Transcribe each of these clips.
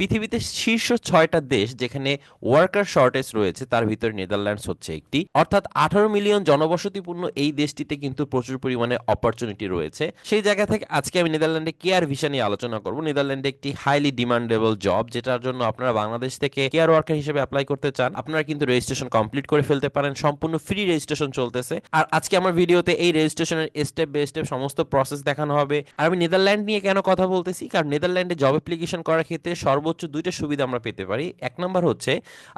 পৃথিবীতে শীর্ষ ছয়টা দেশ যেখানে ওয়ার্কার শর্টেজ রয়েছে, তার ভিতরে নেদারল্যান্ডস হচ্ছে একটি। অর্থাৎ আঠারো মিলিয়ন জনবসতিপূর্ণ এই দেশটিতে কিন্তু প্রচুর পরিমাণে অপরচুনিটি রয়েছে। সেই জায়গা থেকে আজকে আমি নেদারল্যান্ডে কেয়ার ভিসা নিয়ে আলোচনা করব। নেদারল্যান্ডে একটি হাইলি ডিমান্ডেবল জব যেটার জন্য আপনারা বাংলাদেশ থেকে কেয়ার ওয়ার্কার হিসেবে অ্যাপ্লাই করতে চান, আপনারা কিন্তু রেজিস্ট্রেশন কমপ্লিট করে ফেলতে পারেন। সম্পূর্ণ ফ্রি রেজিস্ট্রেশন চলতেছে। আর আজকে আমার ভিডিওতে এই রেজিস্ট্রেশনের স্টেপ বাই স্টেপ সমস্ত প্রসেস দেখানো হবে। আর আমি নেদারল্যান্ড নিয়ে কেন কথা বলতেছি? কারণ নেদারল্যান্ডে জব অ্যাপ্লিকেশন করার ক্ষেত্রে সর্বোচ্চ দুইটা সুবিধা আমরা পেতে পারি। এক নম্বর হচ্ছে,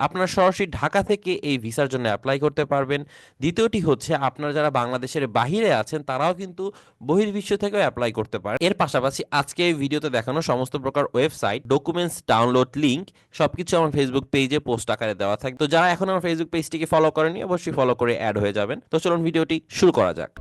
আপনারা সরাসরি ঢাকা থেকে এই ভিসার জন্য অ্যাপ্লাই করতে পারবেন। দ্বিতীয়টি হচ্ছে, আপনারা যারা বাংলাদেশের বাহিরে আছেন, তারাও কিন্তু বহির্বিশ্ব থেকেও অ্যাপ্লাই করতে পারে এর পাশাপাশি আজকে এই ভিডিওতে দেখানো সমস্ত প্রকার ওয়েবসাইট ডকুমেন্টস ডাউনলোড লিংক সবকিছু আমার ফেসবুক পেজে পোস্ট আকারে দেওয়া থাকে তো যারা এখন আমার ফেসবুক পেজটিকে ফলো করেনি অবশ্যই ফলো করে অ্যাড হয়ে যাবেন। তো চলুন ভিডিওটি শুরু করা যাক।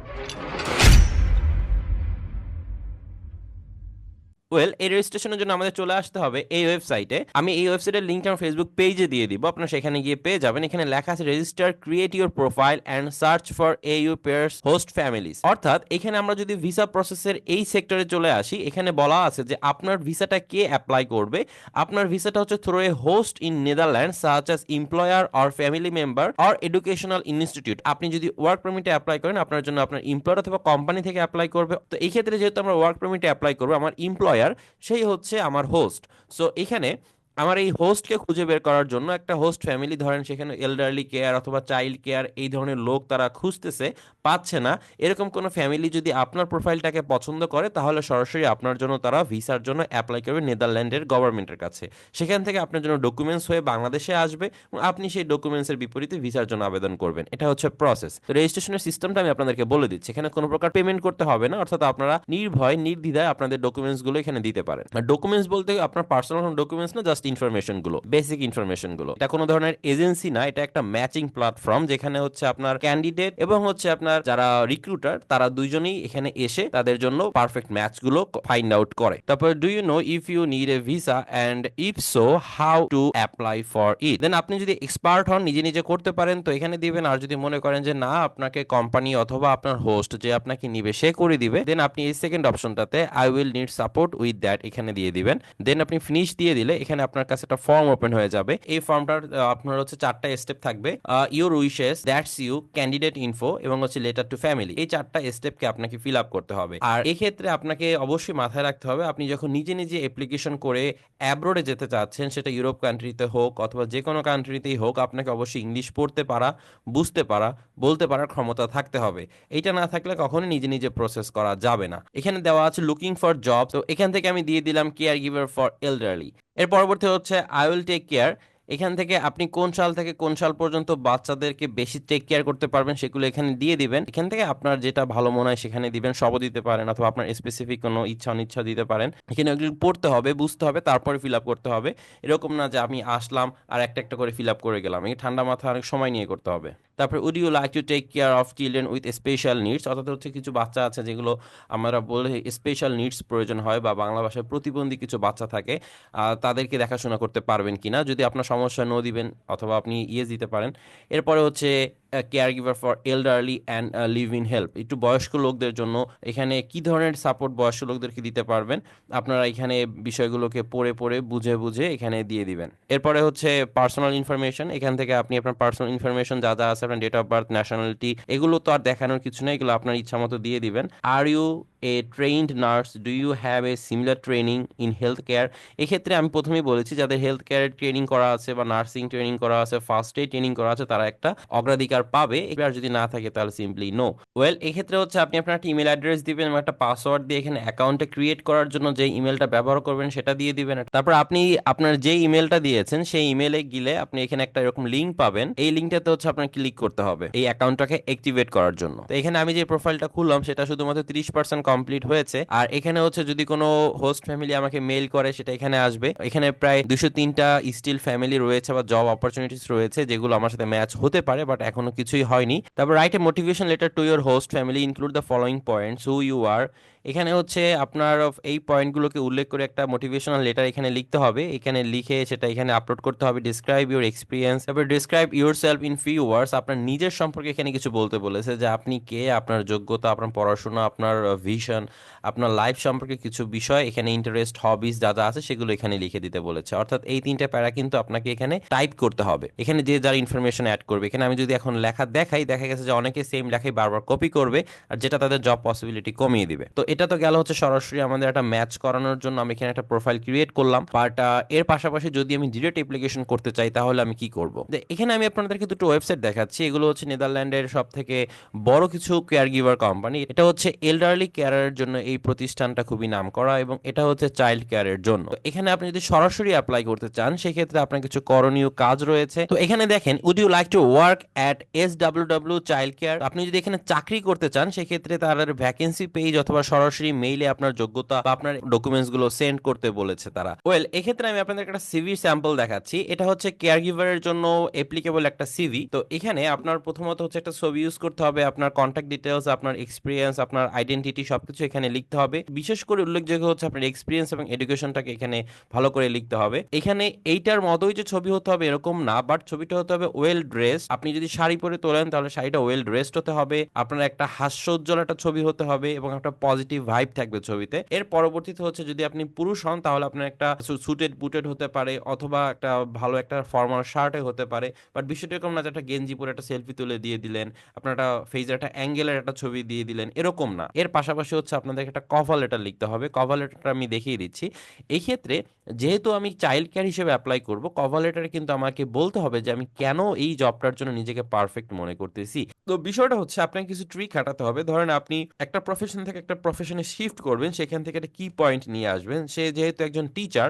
ওয়েল এই রেজিস্ট্রেশনের জন্য আমাদের চলে আসতে হবে এই ওয়েবসাইটে আমি এই ওয়েবসাইটের লিঙ্ক আমার ফেসবুক পেজে দিয়ে দিব। আপনারা সেখানে গিয়ে পেয়ে যাবেন। এখানে লেখা আছে register create your profile and search for au pairs host families অর্থাৎ এখানে আমরা যদি ভিসা প্রসেসের এই সেক্টরে চলে আসি, এখানে বলা আছে যে আপনার ভিসাটা কে অ্যাপ্লাই করবে? আপনার ভিসাটা হচ্ছে through a host in Netherland such as employer or family member or educational institute আপনি যদি ওয়ার্ক পারমিটে অ্যাপ্লাই করেন, আপনার জন্য আপনার এমপ্লয়ার অথবা কোম্পানি থেকে অ্যাপ্লাই করবে। তো এই ক্ষেত্রে যেহেতু আমরা ওয়ার্ক পারমিটে অ্যাপ্লাই করব, আমার এমপ্লয়ার সেই হচ্ছে আমার হোস্ট সো এখানে আমার এই হোস্টকে খুঁজে বের করার জন্য একটা হোস্ট ফ্যামিলি ধরেন সেখানে এল্ডারলি কেয়ার অথবা চাইল্ড কেয়ার এই ধরনের লোক তারা খুঁজতেছে, পাচ্ছে না। এরকম কোনো ফ্যামিলি যদি আপনার প্রোফাইলটাকে পছন্দ করে, তাহলে সরাসরি আপনার জন্য তারা ভিসার জন্য অ্যাপ্লাই করবে নেদারল্যান্ডের গভর্নমেন্টের কাছে। সেখান থেকে আপনার জন্য ডকুমেন্টস হয়ে বাংলাদেশে আসবে এবং আপনি সেই ডকুমেন্টসের বিপরীতে ভিসার জন্য আবেদন করবেন। এটা হচ্ছে প্রসেস তো রেজিস্ট্রেশনের সিস্টেমটা আমি আপনাদেরকে বলে দিচ্ছি। এখানে কোনো প্রকার পেমেন্ট করতে হবে না, অর্থাৎ আপনারা নির্ভয়, নির্দ্বিধায় আপনাদের ডকুমেন্টসগুলো এখানে দিতে পারেন। আর ডকুমেন্টস বলতে আপনার পার্সোনাল ডকুমেন্টস না জাস্ট ইনফরমেশনগুলো বেসিক ইনফরমেশনগুলো এটা কোনো ধরনের এজেন্সি না, এটা একটা ম্যাচিং প্ল্যাটফর্ম যেখানে হচ্ছে আপনার ক্যান্ডিডেট এবং হচ্ছে আপনার যারা রিক্রুটার তারা দুইজনেই এখানে এসে তাদের জন্য পারফেক্ট ম্যাচগুলো ফাইন্ড আউট করে। তারপর do you know if you need a visa and if so how to apply for it then আপনি যদি এক্সপার্ট হন, নিজে নিজে করতে পারেন, তো এখানে দিবেন। আর যদি মনে করেন যে না, আপনাকে কোম্পানি অথবা আপনার হোস্ট যে আপনাকে নিবে, সে করে দিবে। দেন আপনি এই সেকেন্ড অপশনটাতে I will need support with that এখানে দিয়ে দিবেন। দেন আপনি ফিনিশ দিয়ে দিলে, এখানে আপনার কাছে একটা ফর্ম ওপেন হয়ে যাবে। এই ফর্মটার আপনার হচ্ছে চারটা স্টেপ থাকবে। Your wishes that's you candidate info এবং হচ্ছে লেটার টু ফ্যামিলি এই চারটা স্টেপকে আপনাকে ফিল আপ করতে হবে। আর এক্ষেত্রে আপনাকে অবশ্যই মাথায় রাখতে হবে, আপনি যখন নিজে নিজে অ্যাপ্লিকেশন করে অ্যাব্রোডে যেতে চাচ্ছেন, সেটা ইউরোপ কান্ট্রিতে হোক অথবা যে কোনো কান্ট্রিতেই হোক, আপনাকে অবশ্যই ইংলিশ পড়তে পারা, বুঝতে পারা, বলতে পারার ক্ষমতা থাকতে হবে। এটা না থাকলে কখনোই নিজে নিজে প্রসেস করা যাবে না। এখানে দেওয়া আছে লুকিং ফর জব তো এখান থেকে আমি দিয়ে দিলাম কেয়ার গিভার ফর এল্ডারলি এর পরবর্তী হচ্ছে আই উইল টেক কেয়ার এখান থেকে আপনি কোন সাল থেকে কোন সাল পর্যন্ত বাচ্চাদেরকে বেশি টেক কেয়ার করতে পারবেন সেগুলো এখানে দিয়ে দিবেন। এখান থেকে আপনার যেটা ভালো মনে হয় সেখানে দিবেন, সবও দিতে পারেন অথবা আপনার স্পেসিফিক কোনো ইচ্ছা অনিচ্ছা দিতে পারেন। এখানে পড়তে হবে, বুঝতে হবে, তারপরে ফিল আপ করতে হবে। এরকম না যে আমি আসলাম আর একটা একটা করে ফিল আপ করে গেলাম। এই ঠান্ডা মাথা অনেক সময় নিয়ে করতে হবে। তারপর would you like to take care of children with special needs অর্থাৎ হচ্ছে কিছু বাচ্চা আছে যেগুলো আমরা বলে স্পেশাল নিডস প্রয়োজন হয় বা বাংলা ভাষায় প্রতিবন্ধী কিছু বাচ্চা থাকে তাদেরকে দেখাশোনা করতে পারবেন কি না যদি আপনার সমস্যা নো দিবেন, অথবা আপনি ইয়ে দিতে পারেন। এরপরে হচ্ছে care giver for elderly and live in help একটু বয়স্ক লোকদের জন্য এখানে কি ধরনের সাপোর্ট বয়স্ক লোকদেরকে দিতে পারবেন? আপনারা এখানে বিষয়গুলোকে পড়ে পড়ে, বুঝে বুঝে এখানে দিয়ে দিবেন। এরপরে হচ্ছে পার্সোনাল ইনফরমেশন এখান থেকে আপনি আপনার পার্সোনাল ইনফরমেশন যা যা আছে, আপনার ডেট অফ বার্থ ন্যাশনালিটি এগুলো তো আর দেখানোর কিছু নেই, এগুলো আপনার ইচ্ছা মতো দিয়ে দিবেন। Are you a trained nurse do you have a similar training in health care এক্ষেত্রে আমি প্রথমেই বলেছি, যাদের হেলথ কেয়ারের ট্রেনিং করা আছে বা নার্সিং ট্রেনিং করা আছে ফার্স্ট এড ট্রেনিং করা আছে, তারা একটা অগ্রাধিকার পাবে এবার যদি না থাকে তাহলে সিম্পলি নো ওয়েল এক্ষেত্রে হচ্ছে আপনি আপনার একটা ইমেল অ্যাড্রেস দিবেন এবং একটা পাসওয়ার্ড দিয়ে এখানে অ্যাকাউন্টে ক্রিয়েট করার জন্য যে ইমেলটা ব্যবহার করবেন সেটা দিয়ে দিবেন। তারপর আপনি আপনার যে ইমেলটা দিয়েছেন, সেই ইমেলে গেলে আপনি এখানে একটা এরকম লিঙ্ক পাবেন। এই লিঙ্কটাতে হচ্ছে আপনার ক্লিক করতে হবে, এই অ্যাকাউন্টটাকে অ্যাক্টিভেট করার জন্য। তো এখানে আমি যে প্রোফাইলটা খুললাম, সেটা শুধুমাত্র তিরিশ পার্সেন্ট কমপ্লিট হয়েছে। আর এখানে হচ্ছে যদি কোনো হোস্ট ফ্যামিলি আমাকে মেল করে, সেটা এখানে আসবে। এখানে প্রায় দুশো তিনটা স্টিল ফ্যামিলি রয়েছে বা জব অপরচুনিটিস রয়েছে, যেগুলো আমার সাথে ম্যাচ হতে পারে বাট এখনও কিছুই হয়নি। তারপর write a motivation letter to your host family include the following points who you are এখানে হচ্ছে আপনার এই পয়েন্টগুলোকে উল্লেখ করে একটা মোটিভেশনাল লেটার এখানে লিখতে হবে। এখানে লিখে সেটা এখানে আপলোড করতে হবে। ডিসক্রাইব ইউর এক্সপিরিয়েন্স তারপর describe yourself in few words আপনার নিজের সম্পর্কে এখানে কিছু বলতে বলেছে যে আপনি কে, আপনার যোগ্যতা, আপনার পড়াশোনা, আপনার ভিশন আপনার লাইফ সম্পর্কে কিছু বিষয়, এখানে ইন্টারেস্ট হবিস যা যা আছে সেগুলো এখানে লিখে দিতে বলেছে। অর্থাৎ এই তিনটে প্যারা কিন্তু আপনাকে এখানে টাইপ করতে হবে। এখানে যে যার ইনফরমেশন অ্যাড করবে। এখানে আমি যদি এখন লেখা দেখাই, দেখা গেছে যে অনেকে সেম লেখাই বারবার কপি করবে আর যেটা তাদের জব পসিবিলিটি কমিয়ে দিবে। তো এটা তো গেল হচ্ছে সরাসরি আমাদের একটা ম্যাচ করানোর জন্য আমি এখানে একটা প্রোফাইল ক্রিয়েট করলাম। বাট এর পাশাপাশি যদি আমি ডিরেক্ট অ্যাপ্লিকেশন করতে চাই, তাহলে আমি কি করব? এখানে আমি আপনাদেরকে দুটো ওয়েবসাইট দেখাচ্ছি। এগুলো হচ্ছে নেদারল্যান্ডের সব থেকে বড় কিছু কেয়ার গিভার কোম্পানি এটা হচ্ছে এল্ডারলি কেয়ারের জন্য এই প্রতিষ্ঠানটা খুবই নাম করা এবং এটা হচ্ছে চাইল্ড কেয়ারের জন্য। এখানে আপনি যদি সরাসরি অ্যাপ্লাই করতে চান, সেক্ষেত্রে আপনার কিছু করণীয় কাজ রয়েছে। তো এখানে দেখেন would you like to work at S W W child care আপনি যদি এখানে চাকরি করতে চান, সেক্ষেত্রে তার ভ্যাকেন্সি পেজ অথবা সরাসরি মেইলে আপনার যোগ্যতা বা আপনার ডকুমেন্টসগুলো সেন্ড করতে বলেছে তারা। ওয়েল এক্ষেত্রে আমি আপনাদের একটা সিভি স্যাম্পল দেখাচ্ছি। এটা হচ্ছে কেয়ার জন্য অ্যাপ্লিকেবল একটা সিভি তো এখানে আপনার প্রথমত হচ্ছে একটা ছবি ইউজ করতে হবে, আপনার কন্ট্যাক্ট ডিটেলস আপনার এক্সপিরিয়েন্স আপনার আইডেন্টিটি সবকিছু এখানে লিখতে হবে। বিশেষ করে উল্লেখযোগ্য হচ্ছে আপনার এক্সপিরিয়েন্স এবং এডুকেশনটাকে এখানে ভালো করে লিখতে হবে। এখানে এইটার মতোই যে ছবি হতে হবে এরকম না বাট ছবিটা হতে হবে ওয়েল ড্রেস আপনি যদি শাড়ি পরে তোলেন, তাহলে শাড়িটা ওয়েল ড্রেসড হতে হবে। আপনার একটা হাস্যোজ্জ্বল একটা ছবি হতে হবে এবং একটা পজিটিভ ভাইব থাকবে ছবিতে। এর পরবর্তীতে হচ্ছে যদি আপনি পুরুষ হন, তাহলে আপনার একটা সুটেড বুটেড হতে পারে, অথবা একটা ভালো একটা ফর্মাল শার্টে হতে পারে। বাট বিষয়টা এরকম না যে একটা গেঞ্জি পরে একটা সেলফি তুলে দিয়ে দিলেন, আপনার একটা ফেজের একটা অ্যাঙ্গেলের একটা ছবি দিয়ে দিলেন, এরকম না। এর পাশাপাশি হচ্ছে আপনাদের একটা কভার লেটার লিখতে হবে। কভার লেটারটা আমি দেখিয়ে দিচ্ছি। এই ক্ষেত্রে যেহেতু আমি চাইল্ড কেয়ার হিসেবে অ্যাপ্লাই করব কভার লেটারে কিন্তু আমাকে বলতে হবে যে আমি কেন এই জবটার জন্য নিজেকে পারফেক্ট মনে করতেছি। তো বিষয়টা হচ্ছে আপনাকে কিছু ট্রিক খাটাতে হবে। ধরেন আপনি একটা প্রফেশন থেকে একটা শিফট করবেন, সেখান থেকে একটা কি পয়েন্ট নিয়ে আসবেন। সে যেহেতু একজন টিচার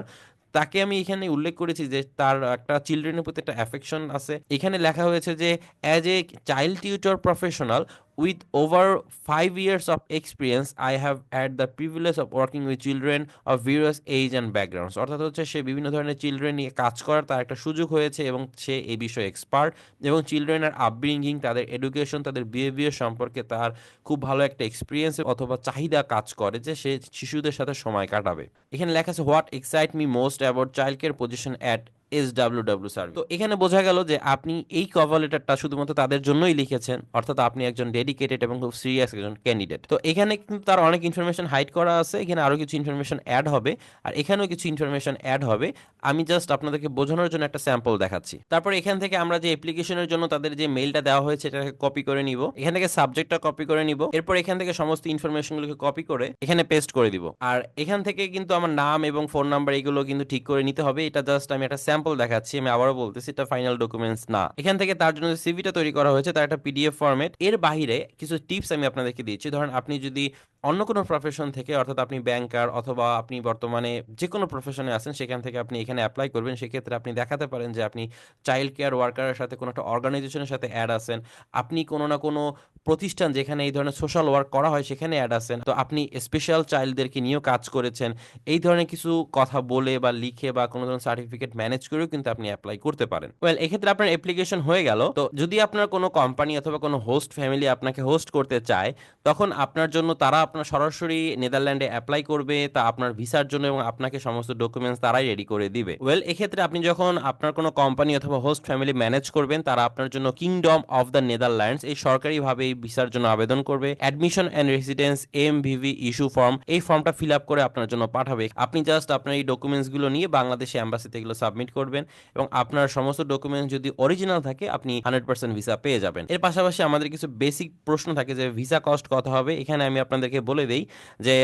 তাকে আমি এখানে উল্লেখ করেছি যে তার একটা চিলড্রেনের প্রতি একটা অ্যাফেকশন আছে। এখানে লেখা হয়েছে যে as a child tutor professional with over five years of experience I have had the privilege of working with children of various age and backgrounds অর্থাৎ হচ্ছে সে বিভিন্ন ধরনের চিলড্রেন নিয়ে কাজ করার তার একটা সুযোগ হয়েছে এবং সে এই বিষয়ে এক্সপার্ট এবং চিলড্রেনের আপব্রিঙ্গিং তাদের এডুকেশন তাদের বিহেভিয়ার সম্পর্কে তার খুব ভালো একটা এক্সপিরিয়েন্স অথবা চাহিদা কাজ করে যে সে শিশুদের সাথে সময় কাটাবে। এখানে লেখা আছে what excite me most about child care position at S W W service তো এখানে বোঝা গেল যে আপনি এই কভার লেটারটা শুধুমাত্র তাদের জন্যই লিখেছেন, অর্থাৎ আপনি একজন ডেডিকেটেড এবং খুব সিরিয়াস একজন ক্যান্ডিডেট তো এখানে কিন্তু তার অনেক ইনফরমেশন হাইড করা আছে, এখানে আরও কিছু ইনফরমেশন অ্যাড হবে, আর এখানেও কিছু ইনফরমেশন অ্যাড হবে। আমি জাস্ট আপনাদেরকে বোঝানোর জন্য একটা স্যাম্পল দেখাচ্ছি। তারপর এখান থেকে আমরা যে অ্যাপ্লিকেশনের জন্য তাদের যে মেইলটা দেওয়া হয়েছে, এটাকে কপি করে নিব। এখান থেকে সাবজেক্টটা কপি করে নিব। এরপর এখান থেকে সমস্ত ইনফরমেশনগুলোকে কপি করে এখানে পেস্ট করে দিব। আর এখান থেকে কিন্তু আমার নাম এবং ফোন নাম্বার এগুলো কিন্তু ঠিক করে নিতে হবে। এটা জাস্ট আমি একটা স্যাম্পল দেখাচ্ছি, আমি আবারও বলতেছি, এটা ফাইনাল ডকুমেন্টস না। এখান থেকে তার জন্য সিভিটা তৈরি করা হয়েছে, তার একটা পিডিএফ ফর্মেট এর বাইরে কিছু টিপস আমি আপনাদেরকে দিচ্ছি। ধরেন আপনি যদি অন্য কোনো প্রফেশন থেকে, অর্থাৎ আপনি ব্যাংকার অথবা আপনি বর্তমানে যে কোনো প্রফেশনে আছেন, সেখান থেকে আপনি এখানে অ্যাপ্লাই করবেন। সেক্ষেত্রে আপনি দেখাতে পারেন যে আপনি চাইল্ড কেয়ার ওয়ার্কারের সাথে কোনো একটা অর্গানাইজেশনের সাথে অ্যাড আছেন। আপনি কোনো না কোনো প্রতিষ্ঠান যেখানে এই ধরনের সোশ্যাল ওয়ার্ক করা হয়, সেখানে অ্যাড আছেন। তো আপনি স্পেশাল চাইল্ডদেরকে নিয়েও কাজ করেছেন। এই ধরনের কিছু কথা বলে বা লিখে বা কোনো ধরনের সার্টিফিকেট ম্যানেজ করেও কিন্তু আপনি অ্যাপ্লাই করতে পারেন। ওয়েল এক্ষেত্রে আপনার অ্যাপ্লিকেশন হয়ে গেল। তো যদি আপনার কোনো কোম্পানি অথবা কোনো হোস্ট ফ্যামিলি আপনাকে হোস্ট করতে চায়, তখন আপনার জন্য তারা আপনার সরাসরি নেদারল্যান্ডে অ্যাপ্লাই করবে, তা আপনার ভিসার জন্য এবং আপনাকে সমস্ত ডকুমেন্টস তারাই রেডি করে দিবে। ওয়েল এক্ষেত্রে আপনি যখন আপনার কোনো কোম্পানি অথবা হোস্ট ফ্যামিলি ম্যানেজ করবেন, তারা আপনার জন্য কিংডম অফ দ্য নেদারল্যান্ডস এই সরকারিভাবে ভিসার জন্য আবেদন করবে। Admission and residence M VV issue form এই ফর্মটা ফিল আপ করে আপনার জন্য পাঠাবে। আপনি জাস্ট আপনার এই ডকুমেন্টসগুলো নিয়ে বাংলাদেশে অ্যাম্বাসিতে এগুলো সাবমিট করবেন এবং আপনার সমস্ত ডকুমেন্টস যদি অরিজিনাল থাকে, আপনি হান্ড্রেড পার্সেন্ট ভিসা পেয়ে যাবেন। এর পাশাপাশি আমাদের কিছু বেসিক প্রশ্ন থাকে যে ভিসা কস্ট কত হবে? এখানে আমি আপনাদেরকে বলে দেই যে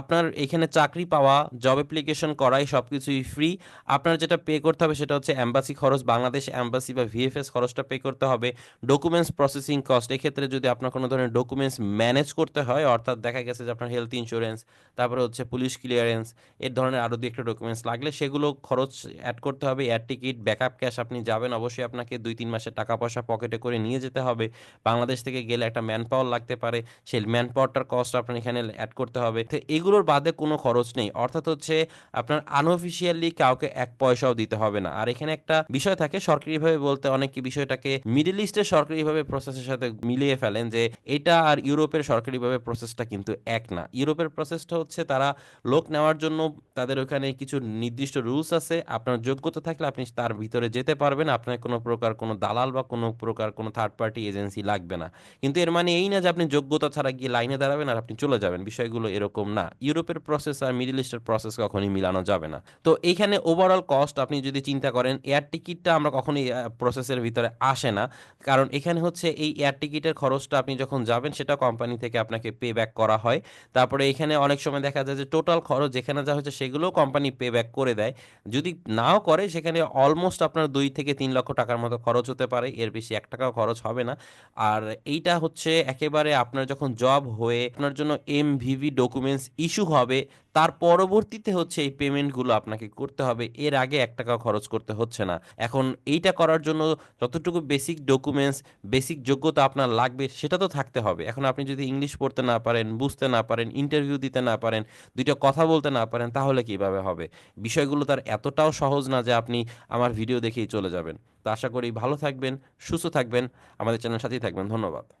আপনার এখানে চাকরি পাওয়া জব অ্যাপ্লিকেশন করাই সব কিছুই ফ্রি আপনার যেটা পে করতে হবে সেটা হচ্ছে অ্যাম্বাসি খরচ। বাংলাদেশ অ্যাম্বাসি বা ভিএফএস খরচটা পে করতে হবে। ডকুমেন্টস প্রসেসিং কস্ট এক্ষেত্রে যদি আপনার কোনো ধরনের ডকুমেন্টস ম্যানেজ করতে হয়, অর্থাৎ দেখা গেছে যে আপনার হেলথ ইন্স্যুরেন্স তারপরে হচ্ছে পুলিশ ক্লিয়ারেন্স এর ধরনের আরও দু একটা ডকুমেন্টস লাগলে সেগুলো খরচ অ্যাড করতে হবে। এয়ার টিকিট ব্যাকআপ ক্যাশ আপনি যাবেন, অবশ্যই আপনাকে দুই তিন মাসের টাকা পয়সা পকেটে করে নিয়ে যেতে হবে। বাংলাদেশ থেকে গেলে একটা ম্যান পাওয়ার লাগতে পারে, সেই ম্যান পাওয়ারটার কস্ট আপনার এখানে অ্যাড করতে হবে। তো এগুলোর বাদে কোনো খরচ নেই, অর্থাৎ হচ্ছে আপনার আনঅফিসিয়ালি কাউকে এক পয়সাও দিতে হবে না। আর এখানে একটা বিষয় থাকে, সরকারিভাবে বলতে অনেকে বিষয়টাকে মিডল ইস্টের সরকারিভাবে প্রসেসের সাথে মিলিয়ে ফেলেন যে এটা আর ইউরোপের সরকারিভাবে প্রসেসটা কিন্তু এক না। ইউরোপের প্রসেসটা হচ্ছে তারা লোক নেওয়ার জন্য তাদের ওখানে কিছু নির্দিষ্ট রুলস আছে। আপনার যোগ্যতা থাকলে আপনি তার ভিতরে যেতে পারবেন। আপনার কোনো প্রকার কোনো দালাল বা কোনো প্রকার কোনো থার্ড পার্টি এজেন্সি লাগবে না। কিন্তু এর মানে এই না যে আপনি যোগ্যতা ছাড়া গিয়ে লাইনে দাঁড়াবেন আর আপনি চলে যাবেন। বিষয়গুলো এরকম না। ইউরোপের প্রসেস আর মিডল ইস্টের প্রসেস কখনই মিলানো যাবে না। তো এইখানে ওভারঅল কস্ট আপনি যদি চিন্তা করেন এয়ার টিকিটটা আমরা কখনোই প্রসেসের ভিতরে আসে না। কারণ এখানে হচ্ছে এই এয়ার টিকিটের খরচটা আপনি যখন যাবেন, সেটা কোম্পানি থেকে আপনাকে পে ব্যাক করা হয়। তারপরে এখানে অনেক সময় দেখা যায় যে টোটাল খরচ যেখানে যা হচ্ছে, সেগুলোও কোম্পানি পে ব্যাক করে দেয়। যদি নাও করে, সেখানে অলমোস্ট আপনার দুই থেকে তিন লক্ষ টাকার মতো খরচ হতে পারে। এর বেশি এক টাকাও খরচ হবে না। আর এইটা হচ্ছে একেবারে আপনার যখন জব হয়ে, আপনার জন্য এম ভিভি ডকুমেন্টস ইস্যু হবে তার পরবর্তীতে হচ্ছে এই পেমেন্টগুলো আপনাকে করতে হবে। এর আগে এক টাকা খরচ করতে হচ্ছে না। এখন এইটা করার জন্য যতটুকু বেসিক ডকুমেন্টস বেসিক যোগ্যতা আপনার লাগবে, সেটা তো থাকতে হবে। এখন আপনি যদি ইংলিশ পড়তে না পারেন, বুঝতে না পারেন ইন্টারভিউ দিতে না পারেন, দুইটা কথা বলতে না পারেন, তাহলে কীভাবে হবে? বিষয়গুলো তার এতটাও সহজ না যে আপনি আমার ভিডিও দেখেই চলে যাবেন। তো আশা করি ভালো থাকবেন, সুস্থ থাকবেন। আমাদের চ্যানেল সাথেই থাকবেন। ধন্যবাদ।